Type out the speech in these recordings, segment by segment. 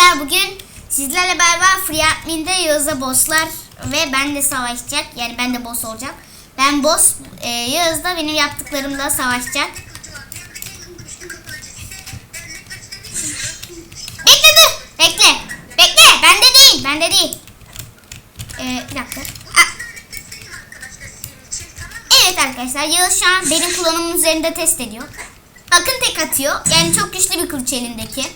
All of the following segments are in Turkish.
arkadaşlar bugün sizlerle beraber Free Admin'de Yağız'la bosslar ve ben de savaşacak. Yani ben de boss olacağım. Ben boss, e, Yağız da benim yaptıklarımla savaşacak. Bekle dur. Bekle. Bekle. Bende değil. Bende değil. Ee, bir dakika. Aa, Evet arkadaşlar Yağız şu an benim kullanımım üzerinde test ediyor. Bakın tek atıyor. Yani çok güçlü bir kılıç elindeki.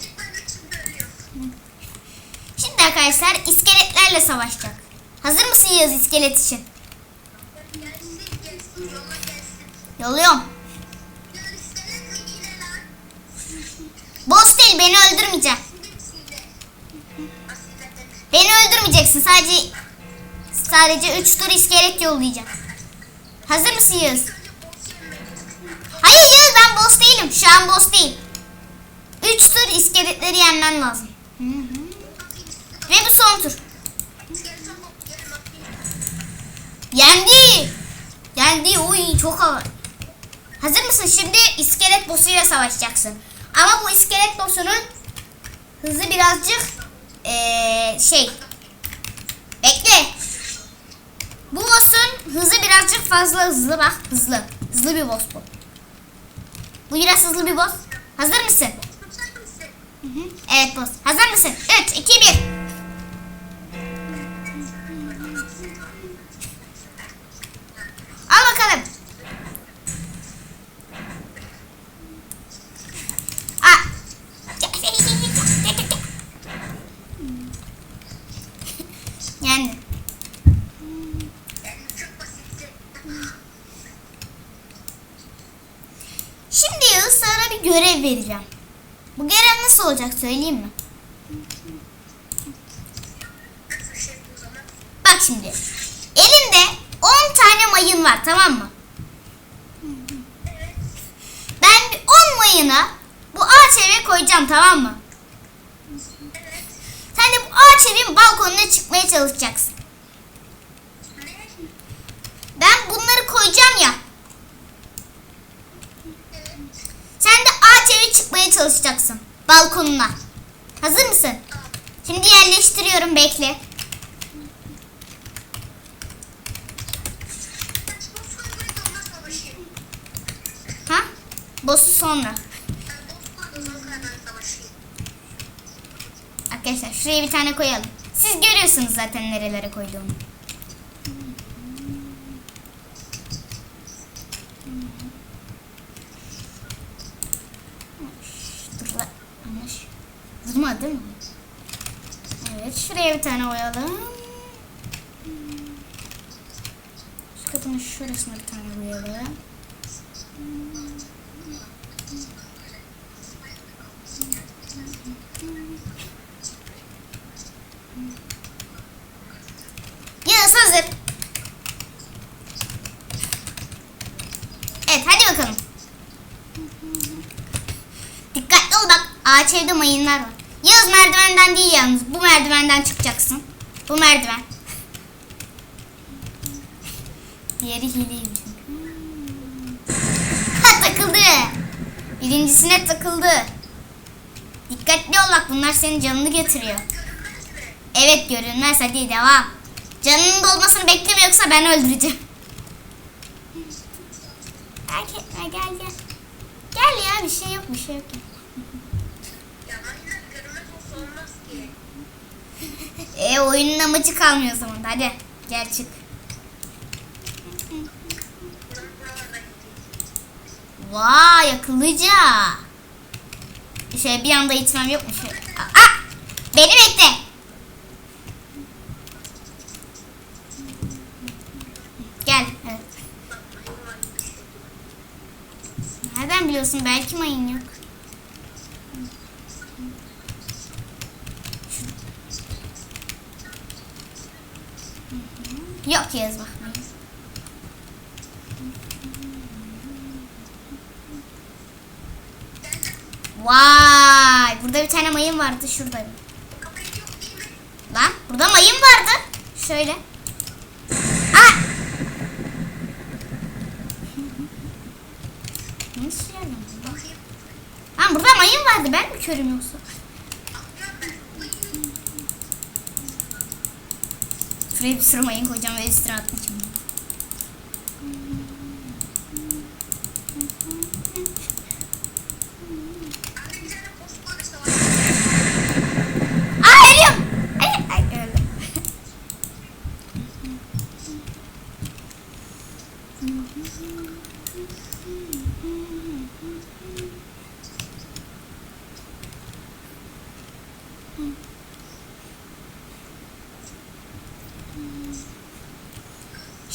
Arkadaşlar iskeletlerle savaşacak. Hazır mısın Yağız iskelet için? Yolluyorum. Boss değil beni öldürmeyecek. Beni öldürmeyeceksin. Sadece sadece 3 tur iskelet yollayacağım. Hazır mısın Yağız? Hayır Yağız ben boss değilim. Şu an boss değil. 3 tur iskeletleri yenmen lazım. Ve bu son tur. Yendi. Yendi. Oy çok hava. Hazır mısın? Şimdi iskelet bossuyla savaşacaksın. Ama bu iskelet bossunun hızı birazcık ee, şey. Bekle. Bu boss'un hızı birazcık fazla hızlı bak. Hızlı. Hızlı bir boss bu. Bu biraz hızlı bir boss. Hazır mısın? Evet boss. Hazır mısın? 3, 2, 1. olacak söyleyeyim mi? Bak şimdi. Elinde 10 tane mayın var tamam mı? Ben 10 mayını bu ağaç eve koyacağım tamam mı? Sen de bu ağaç evin balkonuna çıkmaya çalışacaksın. Ben bunları koyacağım ya. Sen de ağaç evi çıkmaya çalışacaksın. Balkonuna. Hazır mısın? Şimdi yerleştiriyorum bekle. Ha? Boss'u sonra. Arkadaşlar şuraya bir tane koyalım. Siz görüyorsunuz zaten nerelere koyduğumu. Dur la. Yanlış. Değil mi? Evet şuraya bir tane koyalım. Şu kapının şurasına bir tane koyalım. Yağız hazır. Evet hadi bakalım. Dikkatli ol bak ağaç evde mayınlar var. Yağız merdivenden değil yalnız bu merdivenden çıkacaksın. Bu merdiven. Diğeri hileymiş. Ha takıldı. Birincisine takıldı. Dikkatli ol bak bunlar senin canını götürüyor. Evet görünmez hadi devam. Canının dolmasını bekleme yoksa ben öldüreceğim. Etme gel gel. Gel ya bir şey yok bir şey yok. E oyunun amacı kalmıyor zaman hadi gel çık. Vay akıllıca. Şöyle bir anda itmem yok mu? Şöyle. Aa, beni bekle. Gel. Evet. Nereden biliyorsun? Belki mayın yok. Şu- Yok yaz bakmayın. Vay! Burada bir tane mayın vardı şurada. Lan burada mayın vardı. Şöyle. Aa! Yani? Lan burada mayın vardı ben mi körüm yoksa? Şuraya bir sürü mayın koyacağım ve üstüne atmayacağım. Abi bir tane post var savaş. Aa ölüyorum. Ay, ay öldüm.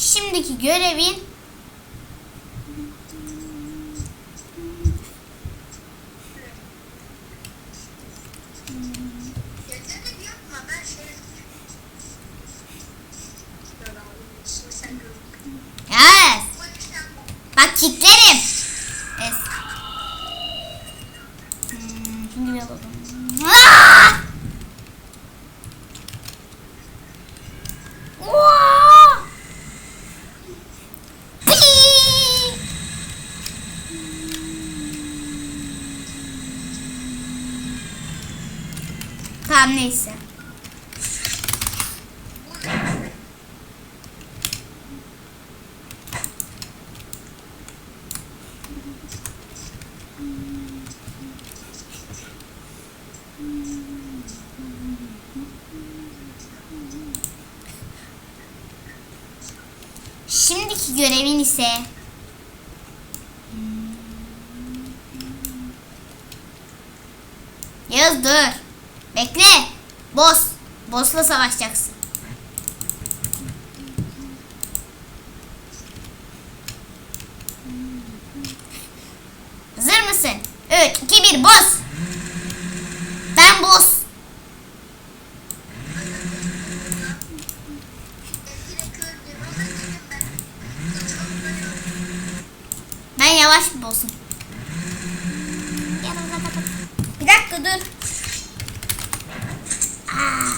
Şimdiki görevin Yetenek yapma ben şey. Dur abi, şimdi sen gör. Yes. Bu işlem bu. Bak kilitlerim. Es. Hmm, şimdi bir alalım. Aa! Vaa! Pii! Tamam neyse. Şimdiki görevin ise Yaz dur. Bekle. Boss. Boss'la savaşacaksın. Hazır mısın? 3, 2, 1, boss. Ben boss. Direkt öldüm ama dedim ben. Ben yavaş bir boss'um. Bir dakika dur. Aa,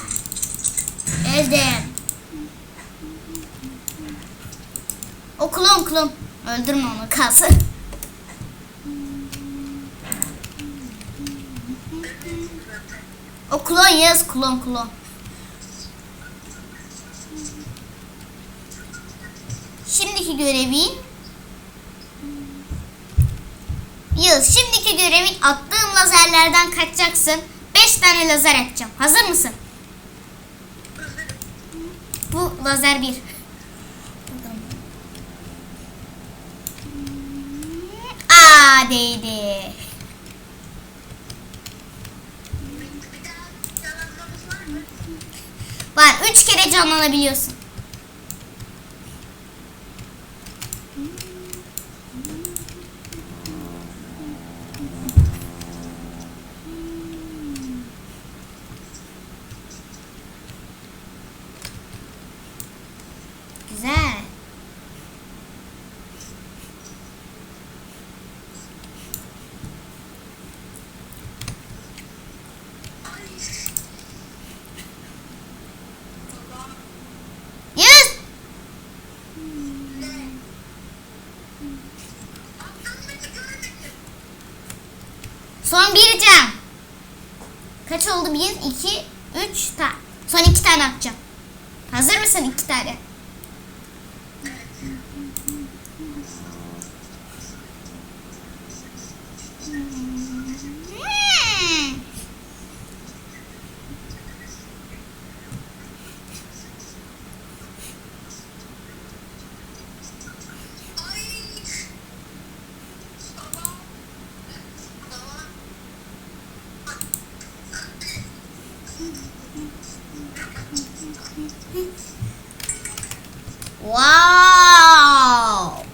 öldüm. O klon klon. Öldürme onu kalsın. O klon yaz klon klon. Şimdiki görevin Yağız şimdiki görevin attığım lazerlerden kaçacaksın. 5 tane lazer atacağım. Hazır mısın? Bu lazer 1. Yalanlamız var 3 kere canlanabiliyorsun. Son bir can. Kaç oldu? 1, 2, 3 tane. Son iki tane atacağım. Hazır mısın iki tane? Hmm. Ay. Baba. Baba. Wow.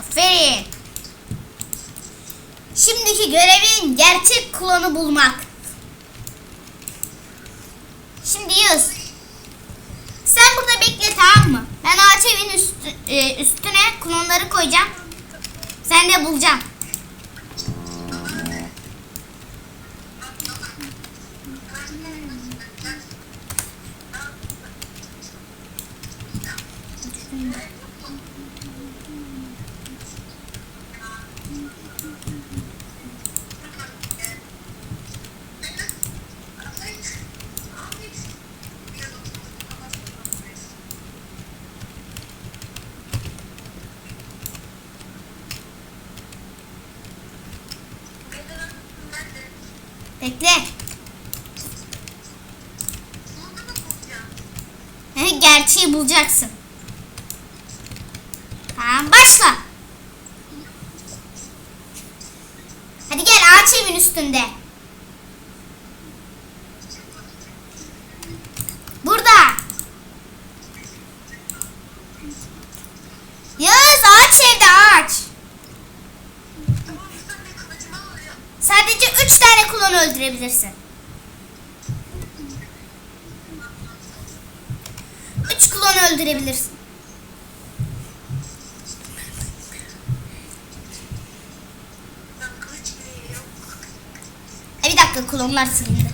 Aferin. Şimdiki görevin gerçek klonu bulmak. Şimdi Yağız. Sen burada bekle tamam mı? Ben ağaç evin üstü- e, üstüne klonları koyacağım. Sen de bulacaksın. Ay. Ay. Bekle. Burada mı bulacağım? He, Bulacaksın. Tamam başla. Hadi gel ağaç evin üstünde. Burada. Yağız ağaç evde ağaç. Sadece üç tane klon öldürebilirsin. Öldürebilirsin. E bir dakika klonlar silindi.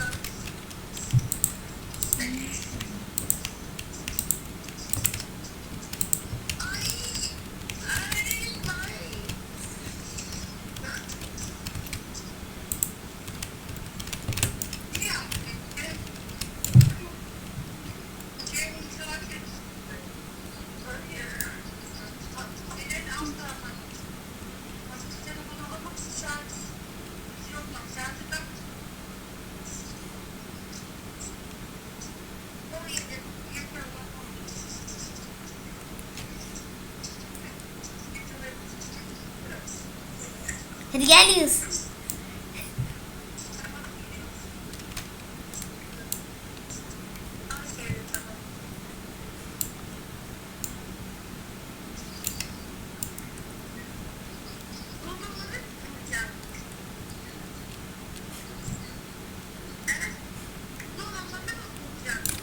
Hadi gel Yağız.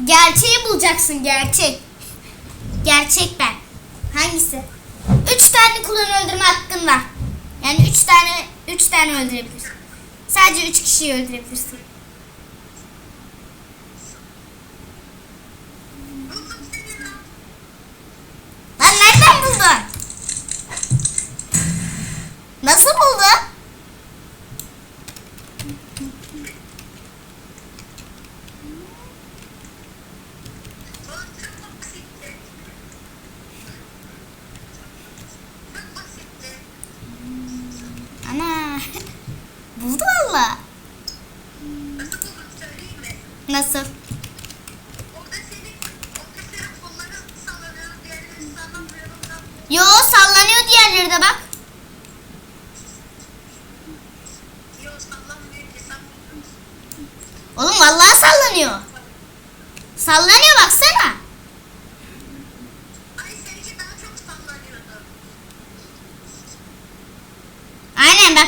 Gerçeği bulacaksın gerçek. Gerçek ben. Hangisi? Üç tane klon öldürme hakkın var. Yani üç tane üç tane öldürebilirsin. Sadece üç kişiyi öldürebilirsin. Lan nereden buldun? Nasıl buldun?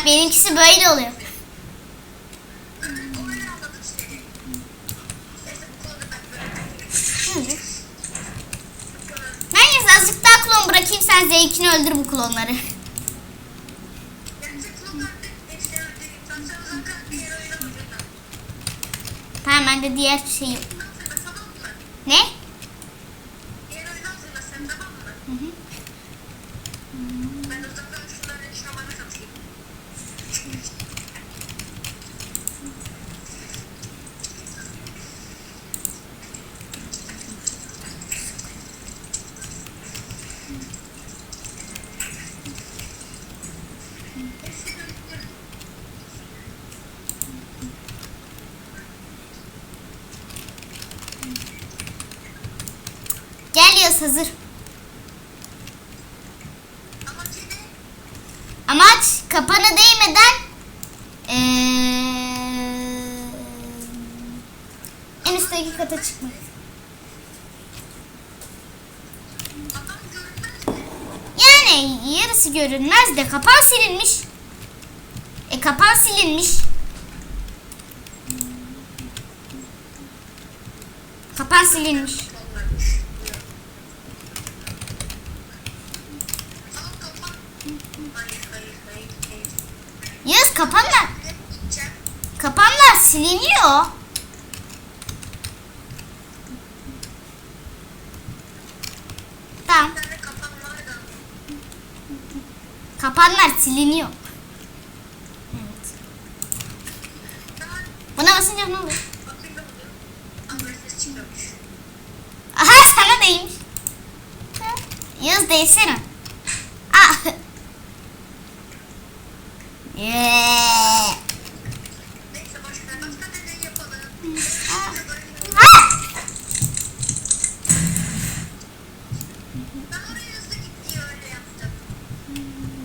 Benimkisi böyle oluyor. Neyse azıcık daha klon bırakayım sen zevkini öldür bu klonları. Tamam ben de diğer şeyi. Yağız hazır. Amaç kapana değmeden eee, en üstteki kata çıkmak. Yani yarısı görünmez de kapan silinmiş. E kapan silinmiş. Kapan silinmiş. Onlarmış. Al kapan. Hayır hayır hayır hayır. Yağız kapanlar. Kapanlar siliniyor. Tamam. Kapanlar siliniyor. Evet. Buna basınca ne oluyor? Aha sana değmiş. Yağız değsene. Ah. Yeah. Neyse boş ver bak Ha! Daha oraya hızlı git diye öyle yaptım.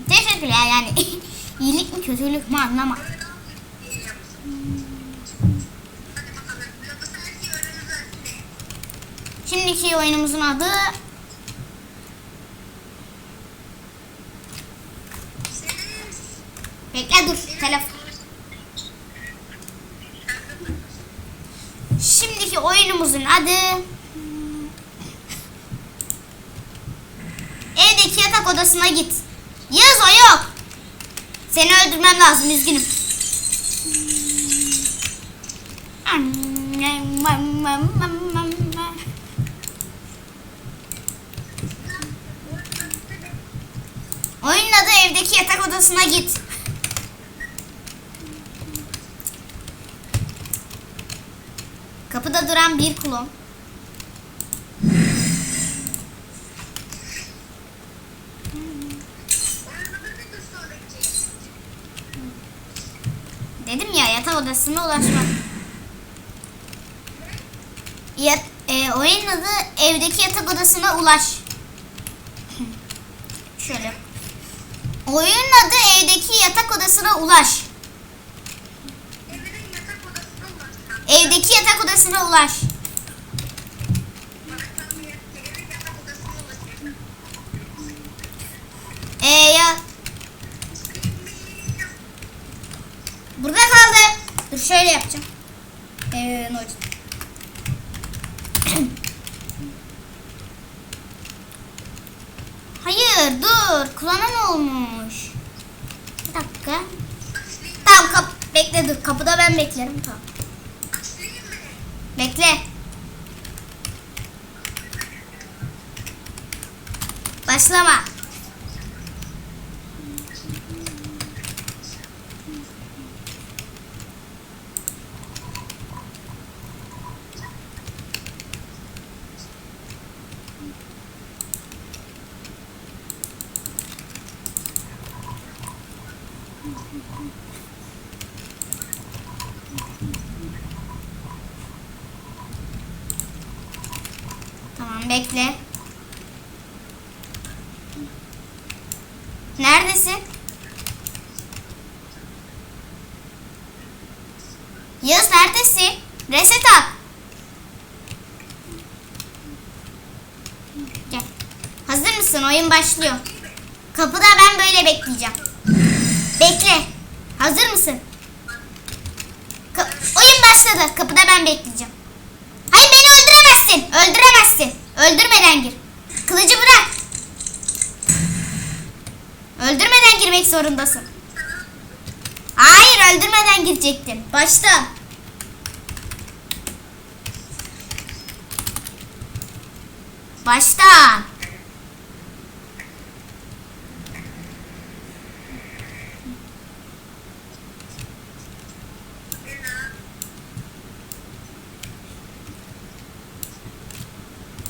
Teşekkürler yani. İyilik mi kötülük mü anlama. Öyle daha hızlı diye yaptım. Hadi bakalım. Yoksa her şey. Şimdiki oyunumuzun adı Senin Bekle dur telefon. Şimdiki oyunumuzun adı Evdeki yatak odasına git. Yaz o yok. Seni öldürmem lazım üzgünüm. Oyunun adı evdeki yatak odasına git. Kapıda duran bir klon. Dedim ya yatak odasına ulaşmak. Ya, e, oyunun adı evdeki yatak odasına ulaş. Şöyle. Oyunun adı evdeki yatak odasına ulaş. Evinin yatak odasına ulaşsam. Evdeki yatak odasına ulaş. Baksam bir evin yatak odasına ulaşırsam. E ya burada kaldı. Dur şöyle yapacağım. Ee, olacak? Hayır dur. Klona ne olmuş? Bir dakika. Tamam kap bekle dur. Kapıda ben beklerim. Tamam. Bekle. Başlama. Tamam bekle. Neredesin? Yağız neredesin? Reset at. Gel. Hazır mısın? Oyun başlıyor. Kapıda ben böyle bekleyeceğim. Bekle. Hazır mısın? Ka- oyun başladı. Kapıda ben bekleyeceğim. Hayır beni öldüremezsin. Öldüremezsin. Öldürmeden gir. Kılıcı bırak. Öldürmeden girmek zorundasın. Hayır öldürmeden girecektin. Başta. Başta.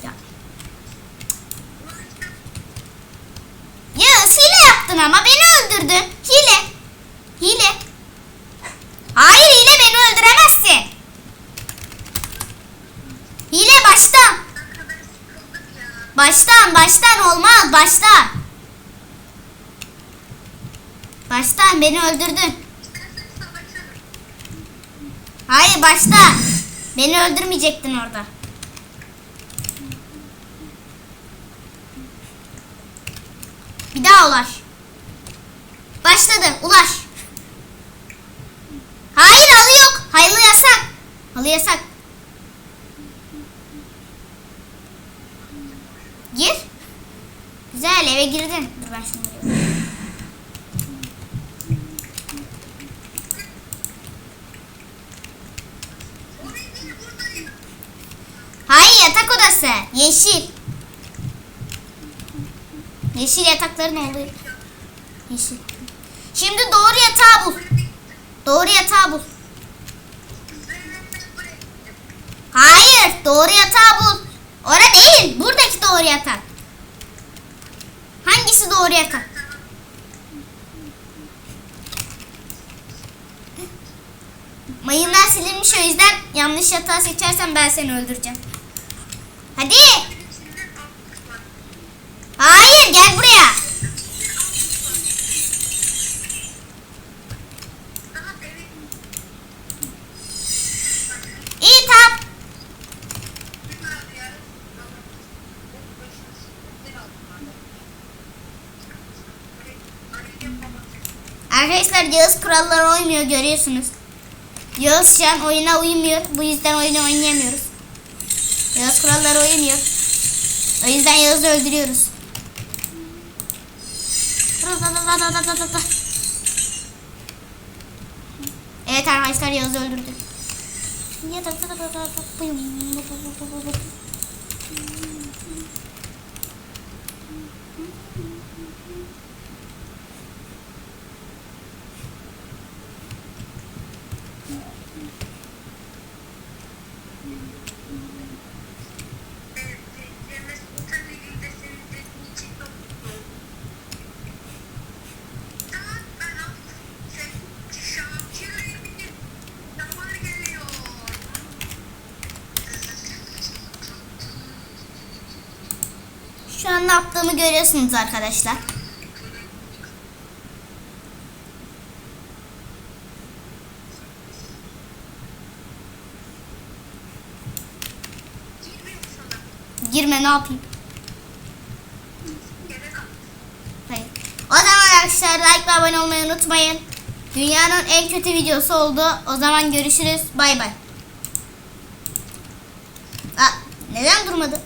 Ya. Ya yaptın ama beni öldürdün. Hile. Hile. Hayır hile beni öldüremezsin. Hile baştan. Baştan baştan olmaz baştan. Baştan beni öldürdün. Hayır baştan. Beni öldürmeyecektin orada. Bir daha ulaş. Başladı. Ulaş. Hayır halı yok. Halı yasak. Halı yasak. Gir. Eve girdin. Dur ben alıyorum. Hayır yatak odası. Yeşil. Yeşil yatakların olduğu. Yeşil. Şimdi doğru yatağı bul. Doğru yatağı bul. Hayır, doğru yatağı bul. Ora değil, buradaki doğru yatak. Doğru yatak? Ma- Mayınlar silinmiş o yüzden yanlış hata seçersen ben seni öldüreceğim. Hadi. Hayır gel buraya. Daha evin İyi tamam. bir vardı ya. Ama o başını sıkıntı aldım ben de. Böyle arayacağım babası. Arkadaşlar Yağız kurallara uymuyor görüyorsunuz. Yağız şu an oyuna uymuyor. Bu yüzden oyunu oynayamıyoruz. Yağız kurallara uymuyor. O yüzden Yağız'ı öldürüyoruz. Evet arkadaşlar Yağız'ı öldürdü. Ne yaptığımı görüyorsunuz arkadaşlar. Girme ne yapayım? Hayır. O zaman arkadaşlar like ve abone olmayı unutmayın. Dünyanın en kötü videosu oldu. O zaman görüşürüz. Bay bay. Aa, neden durmadı?